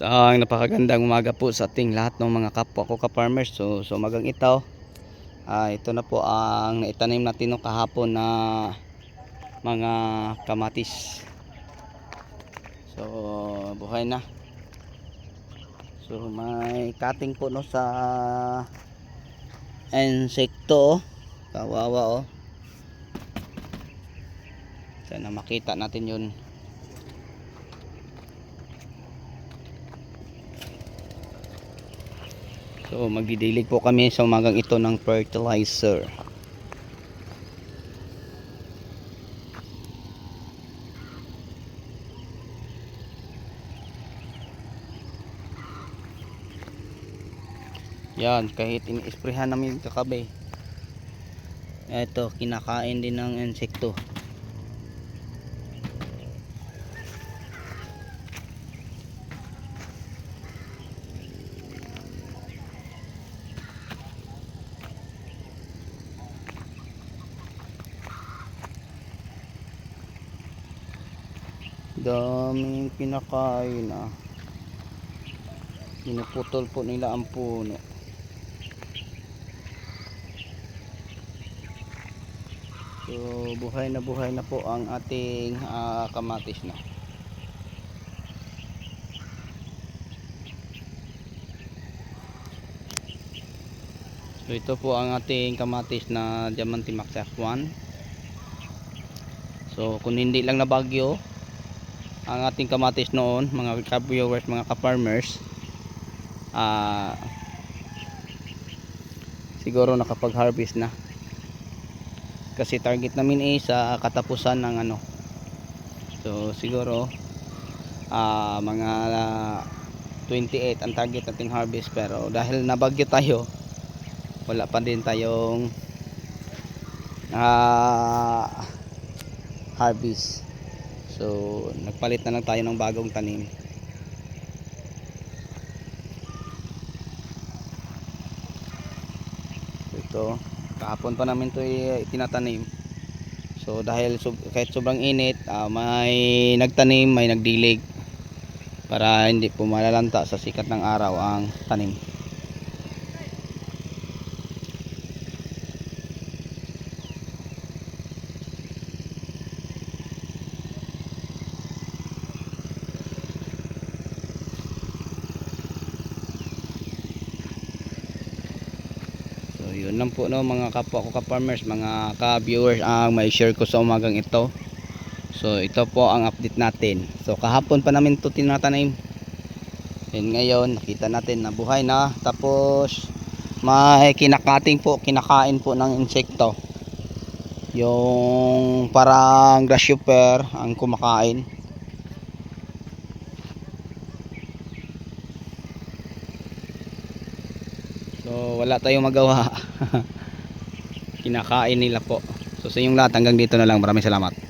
So, ang napakagandang umaga po sa ating lahat ng mga kapwa ko ka-farmers. So, so magang ito, ah, ito na po ang naitanim natin no kahapon na mga kamatis. So, buhay na. So, may cutting po no sa insekto. oh. Kawawa oh. Sana makita natin yun. So magdidilig po kami sa umagang ito ng fertilizer. Yan, kahit in-sprayhan namin kakabe. Ito, kinakain din ng insekto. Daming kinakain ah. Pinuputol po nila ang puno. So buhay na buhay na po ang ating ah, kamatis na. So ito po ang ating kamatis na Diamante Max F1. So kung hindi lang na bagyo ang ating kamatis noon, mga ka-viewers, mga ka-farmers, ah siguro nakapag-harvest na. Kasi target namin is sa katapusan ng ano. So siguro ah mga 28 ang target nating harvest pero dahil nabagyo tayo, wala pa din tayong ah harvest. So, nagpalit na lang tayo ng bagong tanim. Ito, kahapon pa namin to itinatanim. So, dahil sob- kahit sobrang init, ah, may nagtanim, may nagdilig para hindi po malalanta sa sikat ng araw ang tanim. So yun lang po no mga kapwa ko ka-farmers, mga ka-viewers ang may share ko sa umagang ito. So ito po ang update natin. So kahapon pa namin to tinatanim. And ngayon nakita natin na buhay na. Tapos may kinakating po, kinakain po ng insekto. Yung parang grasshopper ang kumakain. Wala tayong magawa. Kinakain nila po. So sa inyong lahat hanggang dito na lang. Maraming salamat.